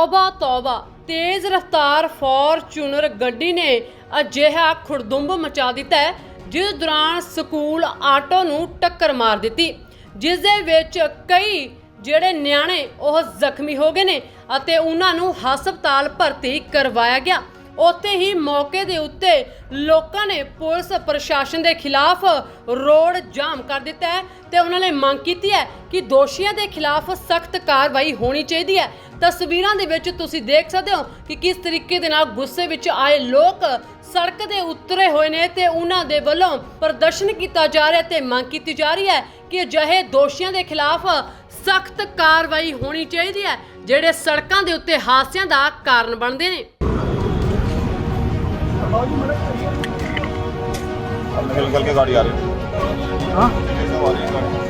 ਤੌਬਾ ਤੌਬਾ। ਤੇਜ਼ ਰਫ਼ਤਾਰ ਫੋਰਚੂਨਰ ਗੱਡੀ ਨੇ ਅਜਿਹਾ ਖੁਰਦੁੰਬ ਮਚਾ ਦਿੱਤਾ ਜਿਸ ਦੌਰਾਨ ਸਕੂਲ ਆਟੋ ਨੂੰ ਟੱਕਰ ਮਾਰ ਦਿੱਤੀ। ਜਿਸ ਦੇ ਵਿੱਚ ਕਈ ਜਿਹੜੇ ਨਿਆਣੇ ਉਹ ਜ਼ਖਮੀ ਹੋ ਗਏ ਨੇ ਅਤੇ ਉਹਨਾਂ ਨੂੰ ਹਸਪਤਾਲ ਭਰਤੀ ਕਰਵਾਇਆ ਗਿਆ। ਉੱਥੇ ਹੀ ਮੌਕੇ ਦੇ ਉੱਤੇ ਲੋਕਾਂ ਨੇ ਪੁਲਿਸ ਪ੍ਰਸ਼ਾਸਨ ਦੇ ਖਿਲਾਫ ਰੋਡ ਜਾਮ ਕਰ ਦਿੱਤਾ ਹੈ ਤੇ ਉਹਨਾਂ ਨੇ ਮੰਗ ਕੀਤੀ ਹੈ ਕਿ ਦੋਸ਼ੀਆਂ ਦੇ ਖਿਲਾਫ ਸਖਤ ਕਾਰਵਾਈ ਹੋਣੀ ਚਾਹੀਦੀ ਹੈ। ਤਸਵੀਰਾਂ ਦੇ ਵਿੱਚ ਤੁਸੀਂ ਦੇਖ ਸਕਦੇ ਹੋ ਕਿ ਕਿਸ ਤਰੀਕੇ ਦੇ ਨਾਲ ਗੁੱਸੇ ਵਿੱਚ ਆਏ ਲੋਕ ਸੜਕ ਦੇ ਉਤਰੇ ਹੋਏ ਨੇ ਤੇ ਉਹਨਾਂ ਦੇ ਵੱਲੋਂ ਪ੍ਰਦਰਸ਼ਨ ਕੀਤਾ ਜਾ ਰਿਹਾ ਤੇ ਮੰਗ ਕੀਤੀ ਜਾ ਰਹੀ ਹੈ ਕਿ ਅਜਿਹੇ ਦੋਸ਼ੀਆਂ ਦੇ ਖਿਲਾਫ ਸਖਤ ਕਾਰਵਾਈ ਹੋਣੀ ਚਾਹੀਦੀ ਹੈ, ਜਿਹੜੇ ਸੜਕਾਂ ਦੇ ਉੱਤੇ ਹਾਦਸਿਆਂ ਦਾ ਕਾਰਨ ਬਣਦੇ ਨੇ। निकल निकल के गाड़ी आ रही है हाँ सब आ रही है गाड़ी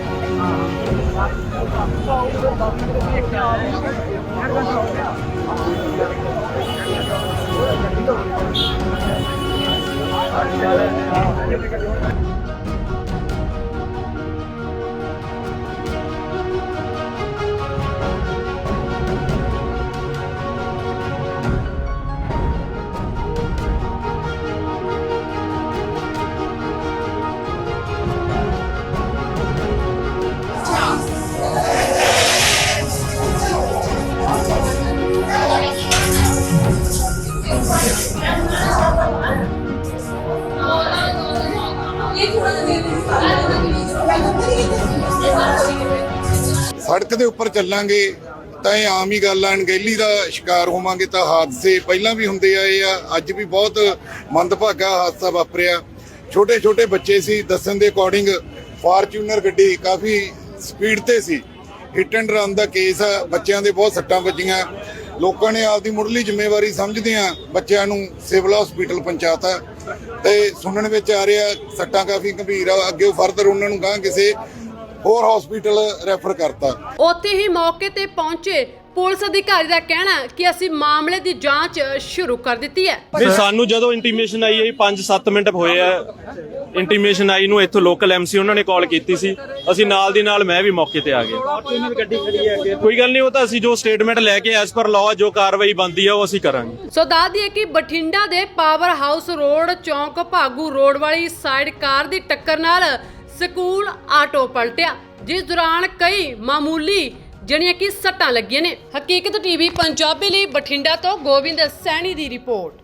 ਸੜਕ ਦੇ ਉੱਪਰ ਚੱਲਾਂਗੇ, ਤਾਂ ਇਹ ਆਮ ਹੀ ਗੱਲ ਆ, ਅਣਗਹਿਲੀ ਦਾ ਸ਼ਿਕਾਰ ਹੋਵਾਂਗੇ ਤਾਂ ਹਾਦਸੇ ਪਹਿਲਾਂ ਵੀ ਹੁੰਦੇ ਆਏ ਆ, ਅੱਜ ਵੀ ਬਹੁਤ ਮੰਦਭਾਗਾ ਹਾਦਸਾ ਵਾਪਰਿਆ। ਛੋਟੇ ਛੋਟੇ ਬੱਚੇ ਸੀ, ਦੱਸਣ ਦੇ ਅਕੋਰਡਿੰਗ ਫਾਰਚੂਨਰ ਗੱਡੀ ਕਾਫੀ ਸਪੀਡ ਤੇ ਸੀ। ਹਿੱਟ ਐਂਡ ਰਨ ਦਾ ਕੇਸ ਆ, ਬੱਚਿਆਂ ਦੇ ਬਹੁਤ ਸੱਟਾਂ ਵੱਜੀਆਂ। ਲੋਕਾਂ ਨੇ ਆਪਦੀ ਮੁੱਢਲੀ ਜ਼ਿੰਮੇਵਾਰੀ ਸਮਝਦਿਆਂ ਬੱਚਿਆਂ ਨੂੰ ਸਿਵਲ ਹਸਪੀਟਲ ਪਹੁੰਚਾਤਾ। ਤੇ ਸੁਣਨ ਵਿੱਚ ਆ ਰਿਹਾ ਸੱਟਾਂ ਕਾਫੀ ਗੰਭੀਰ ਆ। ਅੱਗੇ ਉਹ ਫਰਦਰ ਉਹਨਾਂ ਨੂੰ ਗਾਂ ਕਿਸੇ ਹੋਰ ਹਸਪੀਟਲ ਰੈਫਰ ਕਰਤਾ। ਉੱਥੇ ਹੀ ਮੌਕੇ ਤੇ ਪਹੁੰਚੇ ਪੁਲਿਸ ਅਧਿਕਾਰੀ ਦਾ ਕਹਿਣਾ ਕਿ ਅਸੀਂ ਮਾਮਲੇ ਦੀ ਜਾਂਚ ਸ਼ੁਰੂ ਕਰ ਦਿੱਤੀ ਹੈ। ਨਹੀਂ ਸਾਨੂੰ ਜਦੋਂ ਇੰਟੀਮੇਸ਼ਨ ਆਈ ਹੈ 5-7 ਮਿੰਟ ਹੋਏ ਆ। ਇੰਟੀਮੇਸ਼ਨ ਆਈ ਨੂੰ ਇੱਥੋਂ ਲੋਕਲ ਐਮਸੀ ਉਹਨਾਂ ਨੇ ਕਾਲ ਕੀਤੀ ਸੀ। ਅਸੀਂ ਨਾਲ ਦੀ ਨਾਲ ਮੈਂ ਵੀ ਮੌਕੇ ਤੇ ਆ ਗਿਆ। ਕੋਈ ਗੱਲ ਨਹੀਂ ਉਹ ਤਾਂ ਅਸੀਂ ਜੋ ਸਟੇਟਮੈਂਟ ਲੈ ਕੇ ਐਸ ਪਰ ਲਾਅ ਜੋ ਕਾਰਵਾਈ ਬਣਦੀ ਆ ਉਹ ਅਸੀਂ ਕਰਾਂਗੇ। ਸੋ ਦੱਸ ਦਈਏ ਕਿ ਬਠਿੰਡਾ ਦੇ ਪਾਵਰ ਹਾਊਸ ਰੋਡ ਚੌਂਕ ਭਾਗੂ ਰੋਡ ਵਾਲੀ ਸਾਈਡ ਕਾਰ ਦੀ ਟੱਕਰ ਨਾਲ ਸਕੂਲ ਆਟੋ ਪਲਟਿਆ, ਜਿਸ ਦੌਰਾਨ ਕਈ ਮਾਮੂਲੀ ਜਿਹੜੀਆਂ ਕਿ ਸੱਟਾਂ ਲੱਗੀਆਂ ਨੇ। ਹਕੀਕਤ ਟੀਵੀ, ਪੰਜਾਬੀ ਲਈ ਬਠਿੰਡਾ ਤੋਂ ਗੋਬਿੰਦ ਸੈਣੀ ਦੀ ਰਿਪੋਰਟ।